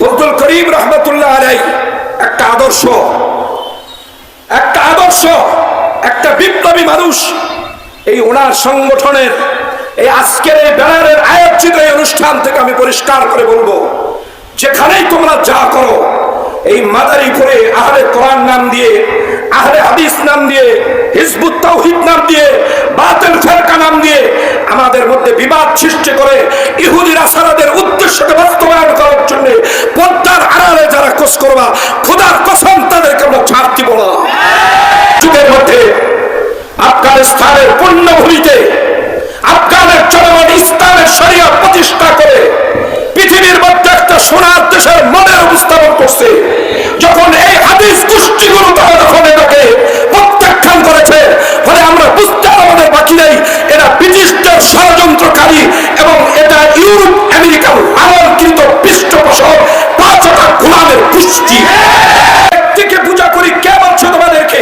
ফজল করিম রহমতুল্লাহ আলাই একটা আদর্শ। একটা আদর্শ, একটা বিপ্লবী মানুষ। এই ওনার সংগঠনের, এই আজকের এই ব্যানারের আয়োজিত এই অনুষ্ঠান থেকে আমি পরিষ্কার করে বলব, যেখানেই তোমরা যা করো, এই মাদারি করে আহলে কোরআন নাম দিয়ে, আহলে হাদিস নাম দিয়ে, হিজবুত তাওহীদ নাম দিয়ে, বাতিল ফেরকা নাম দিয়ে আমাদের মধ্যে বিবাদ সৃষ্টি করে ইহুদি রাসারাদের উদ্দেশ্যকে পদ্মার কোষ করবা, খোদার কসম তাদেরকে আমরা ছাড় দিব না। যুগের মধ্যে আফগানিস্তানের পণ্যভূমিতে, আফগানের জনগণ ইসলামের শরিয়া প্রতিষ্ঠা করে, পৃথিবীর মধ্যে একটা সোনার দেশের মনের উপস্থাপন করছে। গোষ্ঠী ব্যক্তিকে পূজা করি কে বলছে তোমাদেরকে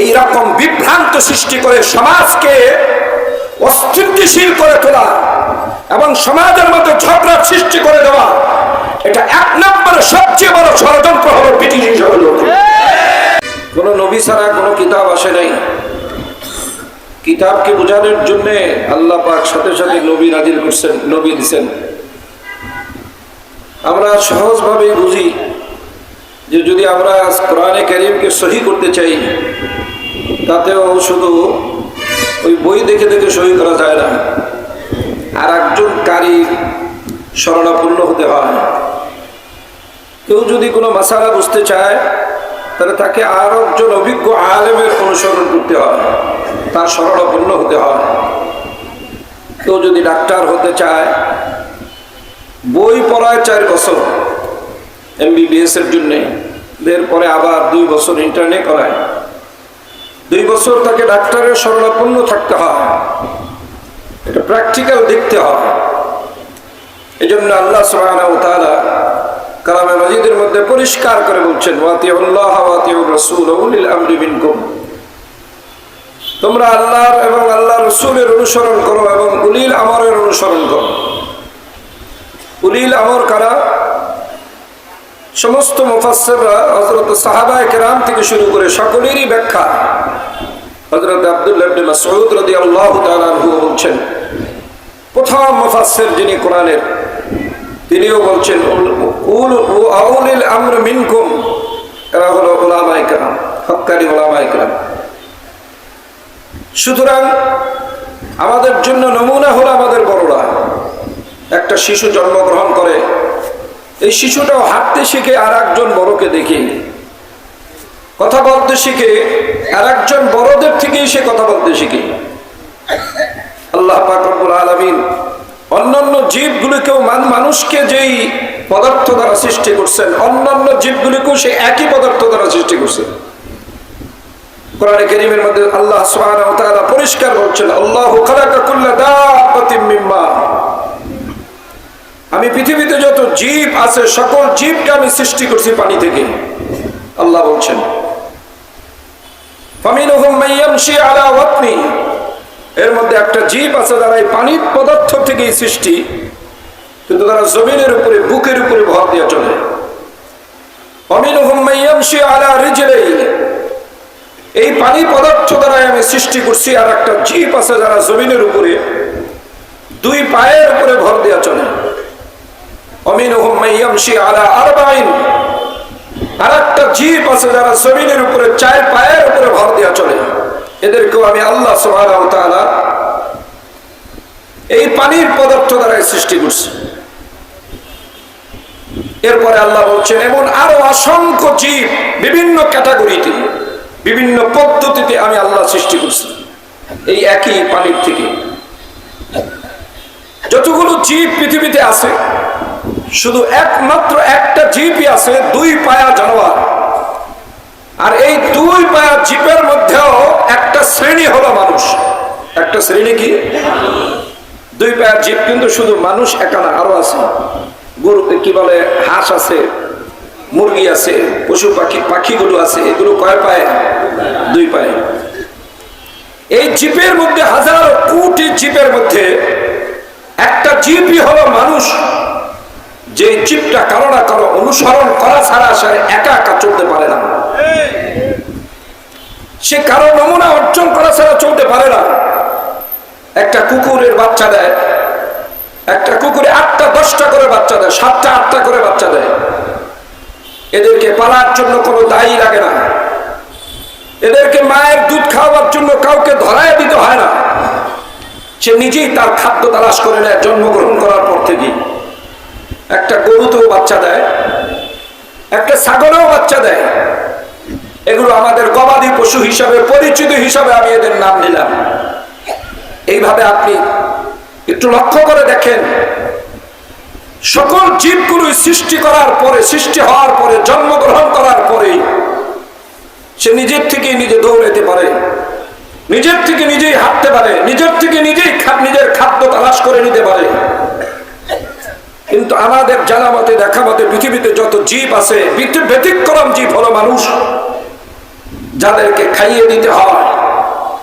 এই রকম বিভ্রান্ত সৃষ্টি করে সমাজকে অস্তিত্বশীল করে তোলা এবং সমাজের মধ্যে ঝগড়া সৃষ্টি করে দেওয়া, এটা এক নম্বরে সবচেয়ে বড় ষড়যন্ত্র হলো ব্রিটিশ কোন নবী ছাড়া কোনো কিতাব আসে নাই। কিতাবকে বোঝানোর জন্য আল্লাহ পাক সাথে সাথে নবী নাজিল করছেন, নবী দিছেন। আমরা সহজভাবে বুঝি যে যদি আমরা কোরআনে করিমকে সহি করতে চাই, তাতেও শুধু ওই বই দেখে দেখে সহি করা যায় না। আর একজন কারি শরণাপূর্ণ হতে হয়। কেউ যদি কোনো মাসালা বুঝতে চায়, তাহলে তাকে আর একজন অভিজ্ঞ আলেমের অনুসরণ করতে হয়, তার শরণাপন্ন হতে হয়। কেউ যদি ডাক্তার হতে চায়, বই পড়ায় চার বছর। এমবিবিএস এর জন্য। এরপরে আবার দুই বছর ইন্টারনে করায়। দুই বছর তাকে ডাক্তারের শরণাপন্ন থাকতে হয়। এটা প্র্যাকটিক্যাল দেখতে হয়। এই জন্য আল্লাহ তাআলা কালামে মাজিদের মধ্যে পরিষ্কার করে বলছেন রাসূল তোমরা আল্লাহর এবং আল্লাহ রসুলের অনুসরণ করো এবং উলিল আমরের অনুসরণ করো। উলিল আমর কারা? সমস্ত মুফাসসিররা, হযরত সাহাবায়ে কেরাম থেকে শুরু করে সকলেরই ব্যাখ্যা। হযরত আব্দুল্লাহ ইবনে মাসউদ রাদিয়াল্লাহু তাআলা আনহু বলছেন, প্রথম মুফাসসির যিনি কোরআনের, তিনিও বলছেন উল আউলিল আমর মিনকুম এরা হলো ওলামায়ে কেরাম হক্কানি ওলামায়ে কেরাম। সুতরাং আমাদের জন্য নমুনা হলো আমাদের বড়রা। একটা শিশু জন্মগ্রহণ করে এই শিশুটাও হাঁটতে শিখে আর একজন বড়কে দেখে। কথা বলতে শিখে আর একজন বড়দের থেকেই সে কথা বলতে শিখে। আল্লাহ পাকরবুল আলমিন অন্যান্য জীবগুলিকেও মানুষকে যেই পদার্থ দ্বারা সৃষ্টি করছেন, অন্যান্য জীবগুলিকেও সে একই পদার্থ দ্বারা সৃষ্টি করছেন আল্লাহ পরিষ্কার বলছেন, আল্লাহু আমি পৃথিবীতে যত জীব আছে, সকল জীবকে আমি সৃষ্টি করছি পানি থেকে। আল্লাহ বলছেন এর মধ্যে একটা জীব আছে যারা এই পানির পদার্থ থেকেই সৃষ্টি, কিন্তু তারা জমিনের উপরে, বুকের উপরে ভর দিয়ে চলে। এই পানি পদার্থ দ্বারা আমি সৃষ্টি করছি, আর একটা জীব আছে, যারা জমিনের উপরে, দুই পায়ের উপরে ভর দেওয়া চলে। অমিনহুম মাইয়ামশি আলা আরবাইন। আর একটা জীব আছে যারা জমিনের উপরে চার পায়ের উপরে ভর দেওয়া চলে। এদেরকেও আমি আল্লাহ এই পানির পদার্থ দ্বারা সৃষ্টি করছি। এরপরে আল্লাহ বলছেন, এমন আরও অসংখ্য জীব বিভিন্ন ক্যাটাগরিতে, বিভিন্ন পদ্ধতিতে আমি আল্লাহ সৃষ্টি করছি। এই একই পানির থেকে। যতগুলো জীব পৃথিবীতে আছে শুধু একমাত্র একটা জীবই আছে, দুই পায়া জানোয়ার। আর এই দুই পায়া জিপের মধ্যেও একটা শ্রেণি হলো মানুষ। একটা শ্রেণি কি? দুই পায়া জীব কিন্তু শুধু মানুষ, একা না, আরও আছে। গরু, কি বলে, হাঁস আছে, মুরগি আছে, পশু পাখি পাখিগুলো আছে, এগুলো কয় পায়ে? দুই পায়ে। এই জিপের মধ্যে হাজার কোটি জিপের মধ্যে একটা জিপই হলো মানুষ। যে জীবটা কারও না কারও অনুসরণ করা ছাড়া সে একা একা চলতে পারে না। সে কারও নমুনা অর্জন করা ছাড়া চলতে পারে না। একটা কুকুরের বাচ্চা দেয়, একটা কুকুরে আটটা, দশটা করে বাচ্চা দেয়, সাতটা, আটটা করে বাচ্চা দেয়। এদেরকে পালার জন্য কোনো দায়ী লাগে না। এদেরকে মায়ের দুধ খাওয়ার জন্য কাউকে ধরায় দিতে হয় না। সে নিজেই তার খাদ্য তালাশ করে নেয়, জন্মগ্রহণ করার পর থেকে একটা গরুতেও বাচ্চা দেয়, একটা ছাগলেও বাচ্চা দেয়। এগুলো আমাদের গবাদি পশু হিসাবে, পরিচিত হিসাবে আমি এদের নাম নিলাম। এইভাবে আপনি একটু লক্ষ্য করে দেখেন, সকল জীবগুলো সৃষ্টি করার পরে, সৃষ্টি হওয়ার পরে, জন্মগ্রহণ করার পরে, সে নিজের থেকে নিজে দৌড়াতে পারে, নিজের থেকে নিজেই হাঁটতে পারে, নিজের থেকে নিজেই নিজের খাদ্য তালাশ করে নিতে পারে। কিন্তু আমাদের জানা মতে, দেখা মতে, পৃথিবীতে যত জীব আছে ব্যতিক্রম জীব হলো মানুষ। যাদেরকে খাইয়ে দিতে হয়,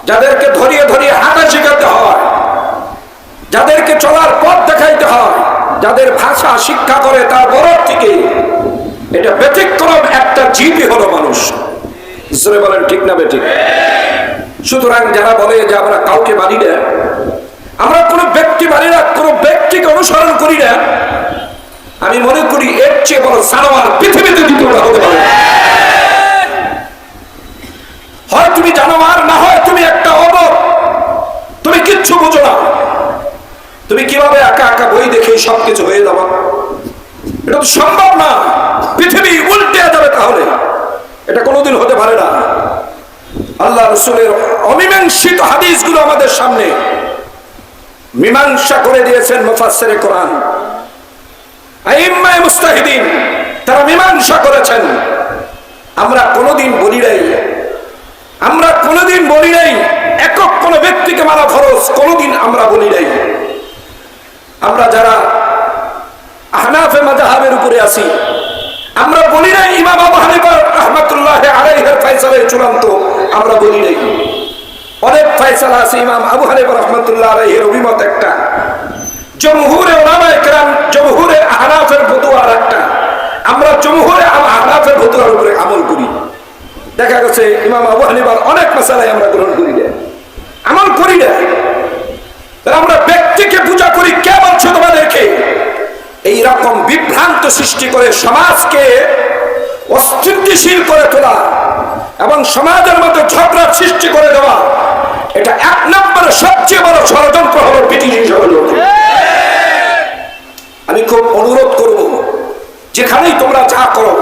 যাদেরকে ধরিয়ে ধরিয়ে হাঁটা শেখাতে হয়, যাদেরকে চলার পথ দেখাইতে হয়, যাদের ভাষা শিক্ষা করে তার বড় থেকে, এটা ব্যতিক্রম একটা জীবই হলো মানুষ। বলেন, ঠিক না বেঠিক সুতরাং যারা বলে যে আমরা কাউকে মানি না আমরা কোনো ব্যক্তি মানি না, কোনো ব্যক্তিকে অনুসরণ করি না। আমি মনে করি এর চেয়ে বড় সারোয়ার পৃথিবীতে দ্বিতীয়টা হতে পারে। হয় তুমি জানোয়ার, না হয় তুমি একটা অবর। তুমি কিচ্ছু বুঝো না। তুমি কীভাবে একা একা বই দেখে সবকিছু হয়ে যাব? এটা তো সম্ভব না। পৃথিবী উল্টে যাবে তাহলে। এটা কোনোদিন হতে পারে না। আল্লাহ রসুলের অমীমাংসিত হাদিসগুলো আমাদের সামনে মীমাংসা করে দিয়েছেন মুফাসসিরে কোরআন। মুস্তাহিদিন, তারা মীমাংসা করেছেন। আমরা কোনোদিন বলি নাই। আমরা কোনোদিন বলি নাই, একক কোনো ব্যক্তিকে মারা ফরজ, কোনোদিন আমরা বলি নাই। আমরা যারা আহনাফে মাজাহাবের উপরে আছি, আমরা বলি নাই, ইমাম আবু হানিফা রহমাতুল্লাহ আলাইহির চূড়ান্ত, আমরা বলি নাই। অনেক ফয়সালা আছে ইমাম আবু হানিফা রহমাতুল্লাহ এর অভিমত একটা। জমহুরে ওলামায়ে কেরাম, জমহুরে আহনাফের ফতোয়া একটা। আমরা জমহুরে আহনাফের ফতোয়ার উপরে আমল করি। দেখা গেছে ইমাম আবু হানিফার অনেক মশালাই আমরা গ্রহণ করি না। আমল করি না। আমরা ব্যক্তিকে পূজা করি কে বলছো এই রকম বিভ্রান্ত সৃষ্টি করে সমাজকে অস্তিত্বশীল করে তোলা এবং সমাজের মধ্যে ঝগড়ার সৃষ্টি করে দেওয়া। এটা এক নম্বরে সবচেয়ে বড় ষড়যন্ত্র হলো হিসাবে আমি খুব অনুরোধ করব, যেখানেই তোমরা যা করো,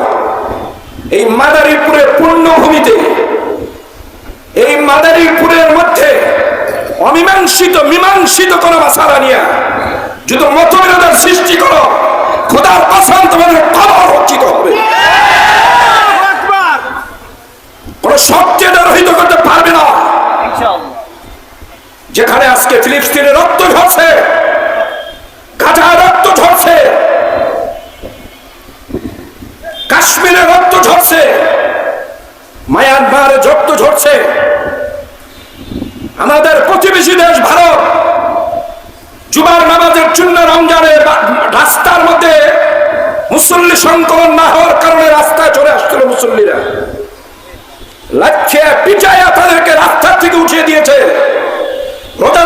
এই মাদারীপুরের পূর্ণভূমিতে এই মাদারীপুরের মধ্যে অমীমাংসিত, মীমাংসিত কোনো মাসালা নিয়ে যদি মতবিরোধের সৃষ্টি করো খোদার কসম তোমাদের খবর রচিত হবে কোন শক্তি এটা রহিত করতে পারবে না যেখানে আজকে ফিলিস্তিনে রক্ত ঝরছে। গাজা রক্ত ঝরছে। কাশ্মীরে রক্ত ঝরছে। মায়ানমারে রক্ত ঝরছে। আমাদের প্রতিবেশী দেশ ভারত, জুমার নামাজের জন্য রমজানের রাস্তার মধ্যে মুসল্লি সংকলন না হওয়ার কারণে রাস্তায় চলে আসছিল মুসল্লিরা। লাচ্ছে পিচাইয়া তাদেরকে রাস্তার থেকে উঠিয়ে দিয়েছে। রোজা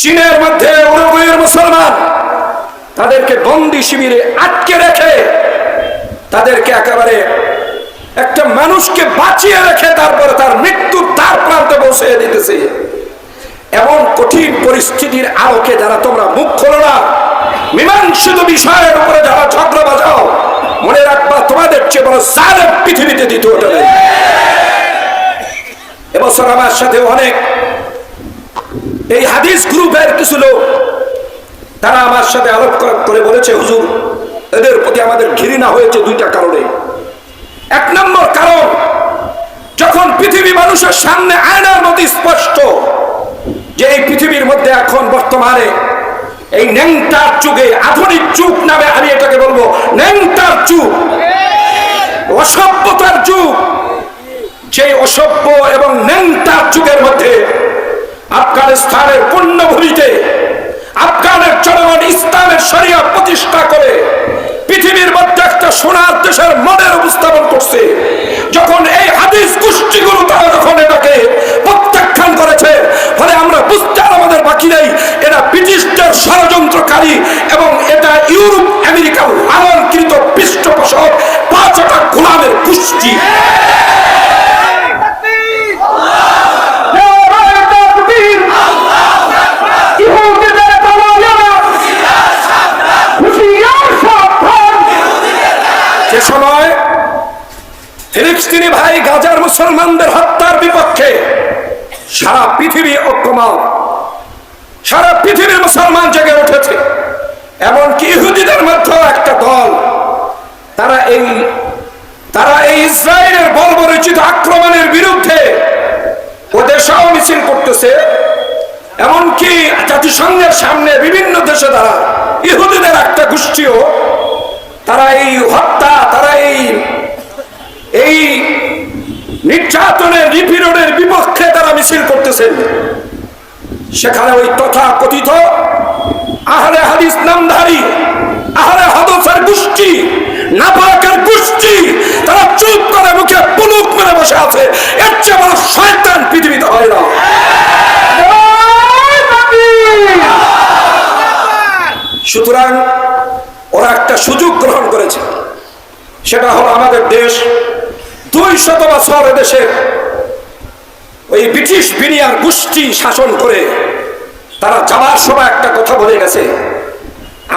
চীনের মধ্যে উরুগুয়ের মুসলমান, তাদেরকে বন্দি শিবিরে আটকে রেখে, তাদেরকে একেবারে একটা মানুষকে বাঁচিয়ে রেখে তারপরে তার মৃত্যুর তার প্রান্তে পৌঁছে দিতেছে। এমন কঠিন পরিস্থিতির আলোকে যারা তোমরা মুখ খোলো না, মীমাংসিত বিষয়ের উপরে যারা ঝগড়া বাজাও, মনে রাখবা তোমাদের চেয়ে বড় সালেম পৃথিবীতে দ্বিতীয়টা এবছর আমার সাথে অনেক এই হাদিস গ্রুপের কিছু লোক, তারা আমার সাথে আলোপ করে বলেছে, হুজুর, এদের প্রতি আমাদের ঘৃণা হয়েছে দুইটা কারণে। এক নম্বর কারণ, যখন পৃথিবী মানুষের সামনে আয়নার মতো স্পষ্ট যে এই পৃথিবীর মধ্যে এখন বর্তমানে এই ন্যাংটার যুগে, আধুনিক যুগ নামে আমি এটাকে বলব, ন্যাংটার যুগ, অসভ্যতার যুগ, যে অসভ্য এবং ন্যাংটার যুগের মধ্যে আফগানিস্তানের পূর্ণভূমিতে আফগানের জনগণ ইসলামের সরিয়া প্রতিষ্ঠা করে পৃথিবীর মধ্যে একটা সোনার দেশের মনের উপস্থাপন করছে। যখন এই হাদিস গোষ্ঠীগুলো তারা যখন এটাকে প্রত্যাখ্যান করেছে, ফলে আমরা বুঝতে আমাদের বাকি নেই এটা ব্রিটিশদের ষড়যন্ত্রকারী এবং এটা ইউরোপ, আমেরিকার লালনকৃত পৃষ্ঠপোষক পাঁচটা গোলামের গোষ্ঠী ইহুদিদের দলালেরা হুঁশিয়ার সাবধান যে সময় ফিলিস্তিনি ভাই গাজার মুসলমানদের হত্যার বিপক্ষে সারা পৃথিবী ঐক্যমত। সারা পৃথিবীর মুসলমান জেগে উঠেছে। এমনকি ইহুদিদের মধ্যেও একটা দল। তারা এই তারা এই ইসরায়েলের বর্বরচিত আক্রমণের বিরুদ্ধে সহ মিছিল করতেছে। এমনকি জাতিসংঘের সামনে বিভিন্ন দেশে তারা, ইহুদিদের একটা গোষ্ঠীও, তারা এই হত্যা, তারা এই এই নির্যাতনের নিপীড়নের বিপক্ষে তারা মিছিল করতেছেন সেখানে ওই তথা কথিত আহলে হাদিস নামধারী, আহলে হাদসের গোষ্ঠী, নাপাকের গোষ্ঠী, তারা চুপ করে মুখে পুলুক মেরে বসে আছে। এর চেয়ে বড় শয়তান পৃথিবীতে হয় না। সুতরাং ওরা একটা সুযোগ গ্রহণ করেছে। সেটা হলো আমাদের দেশ দুই শত বছর দেশে ওই ব্রিটিশ বিনিয়ার গোষ্ঠী শাসন করে তারা যাওয়ার সময় একটা কথা বলে গেছে,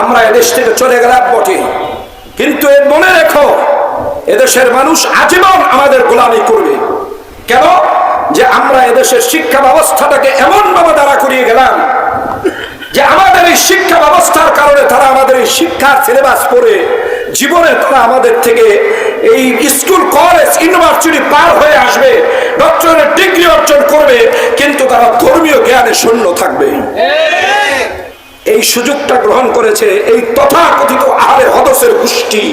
আমরা এদেশ থেকে চলে গেলাম বটে। কিন্তু এর মনে রেখো এদেশের মানুষ আজীবন আমাদের গোলামি করবে। কেন? যে আমরা এদেশের শিক্ষা ব্যবস্থাটাকে এমন ভাবে দাঁড়া করিয়ে গেলাম যে আমাদের এই শিক্ষা ব্যবস্থার কারণে তারা আমাদের এই শিক্ষার সিলেবাস পড়ে জীবনে তারা আমাদের থেকে এই ইউনিভার্সিটি পার হয়ে আসবে, ডক্টরের ডিগ্রি অর্জন করবে, কিন্তু তারা ধর্মীয় জ্ঞানে শূন্য থাকবে। এই সুযোগটা গ্রহণ করেছে এই তথাকথিত আহলে হদসের গোষ্ঠী।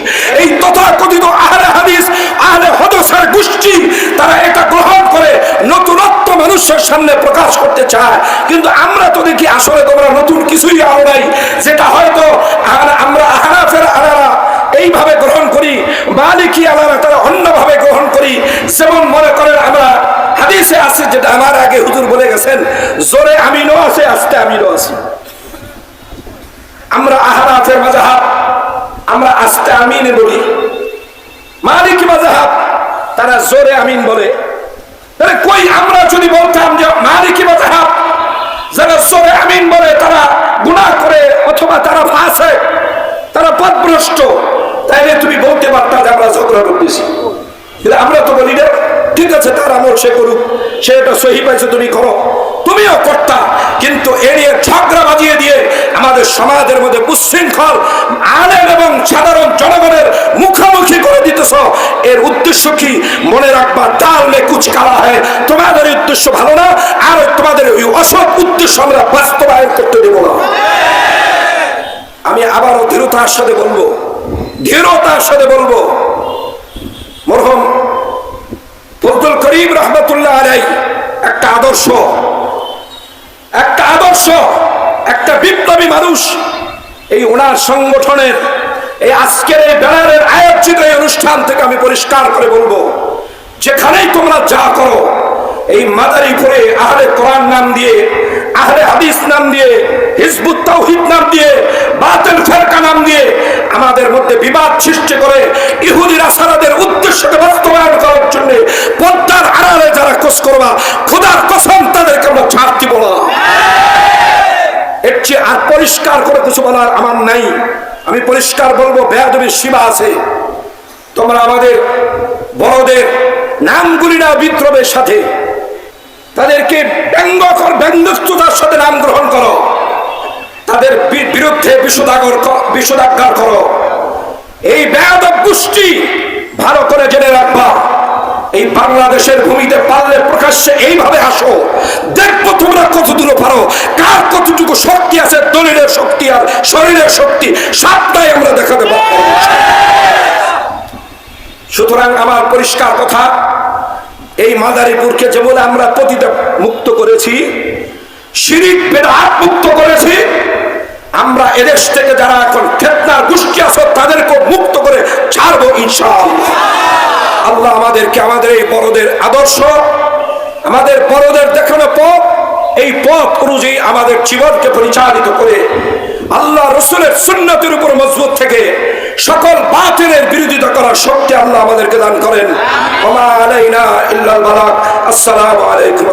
এই তথাকথিত আহলে হাদিস, আহলে হদসের গোষ্ঠী, তারা এটা গ্রহণ করে, নতুনত্ব মানুষের সামনে প্রকাশ করতে চায়। কিন্তু আমরা তো দেখি আসলে তোমরা নতুন কিছুই আনো নাই, যেটা হয়তো আমরা আহনাফের আলারা এইভাবে গ্রহণ করি হাদিসে আমার আগে হুজুর বলে গেছেন, জোরে আমিনও আছে, আস্তে আমিনও আছে। আমরা আহারাফের মাজাহাব আমরা আস্তে আমিনে বলি। মালিক মাজাহাব তারা জোরে আমিন বলে। কই আমরা যদি বলতাম যে মালিকি মাজাহাব যারা জোরে আমিন বলে, তারা গুনাহ করে অথবা তারা ফাঁসে, তারা পথভ্রষ্ট তাইলে তুমি বলতে পারতা যে আমরা ঝগড়া করতেছি আমরা তো বলি না। ঠিক আছে, তার আমল সে করুক। সে এটা সহি পাইছে, তুমি করো। তুমিও করতা, কিন্তু এ নিয়ে ঝগড়া বাজিয়ে দিয়ে আমাদের সমাজের মধ্যে উচ্ছৃঙ্খল, আলেম এবং সাধারণ জনগণের মুখোমুখি করে দিতেছ। এর উদ্দেশ্য কি? মনে রাখবা ডাল মে কুচ কালা হয় তোমাদের উদ্দেশ্য ভালো না, আর তোমাদের ওই অসৎ উদ্দেশ্য আমরা বাস্তবায়ন করতে দেব না। আমি আবারও দৃঢ়তার সাথে বলব দৃঢ়তার সাথে বলব, মরহম করিম রহমতুল্লাহ আলাই একটা আদর্শ। একটা আদর্শ, একটা বিপ্লবী মানুষ। এই ওনার সংগঠনের, এই আজকের এই ব্যানারের আয়োজিত এই অনুষ্ঠান থেকে আমি পরিষ্কার করে বলব, যেখানেই তোমরা যা করো, এই মাদারীপুরে আহলে কোরআন নাম দিয়ে, আহলে হাদিস নাম দিয়ে, হিজবুত তাওহিদ নাম দিয়ে, বাতিল ফেরকা নাম দিয়ে আমাদের মধ্যে বিবাদ সৃষ্টি করে, ইহুদির আসারাদের উদ্দেশ্যকে বাস্তবায়ন করার জন্য আড়ালে করবা, খোদার কসম তাদেরকে আমরা ছাড় দিব না। এর চেয়ে আর পরিষ্কার করে কিছু বলার আমার নাই। আমি পরিষ্কার বলব বেয়াদবির সীমা আছে। তোমরা আমাদের বড়দের নামগুলি না বিদ্রোহের সাথে তাদেরকে ব্যঙ্গ কর সাথে নাম গ্রহণ করো। তাদের বিরুদ্ধে বিষোদাগর বিষোদাগার করো। এই বেয়াদব গোষ্ঠী ভালো করে জেনে রাখবা। এই বাংলাদেশের ভূমিতে পারলে প্রকাশ্যে এইভাবে আসো দেখব তোমরা কত দূর পারো। কার কতটুকু শক্তি আছে? দলিলের শক্তি আর শরীরের শক্তি সবটাই আমরা দেখাতে পারব। সুতরাং আমার পরিষ্কার কথা, এই মাদারীপুরকে যেমন আমরা পতিতা মুক্ত করেছি মুক্ত করেছি, আমরা এদেশ থেকে যারা এখন ফেতনার গোষ্ঠী আছে তাদেরকে মুক্ত করে ছাড়বো ইনশাআল্লাহ। আল্লাহ আমাদেরকে আমাদের এই বড়দের আদর্শ, আমাদের বড়দের দেখানো পথ, এই পথ অনুযায়ী আমাদের জীবনকে পরিচালিত করে আল্লাহ রসুলের সুন্নতির উপর মজবুত থেকে সকল বাতিলের বিরোধিতা করার শক্তি আল্লাহ আমাদেরকে দান করেন। আসসালামু আলাইকুম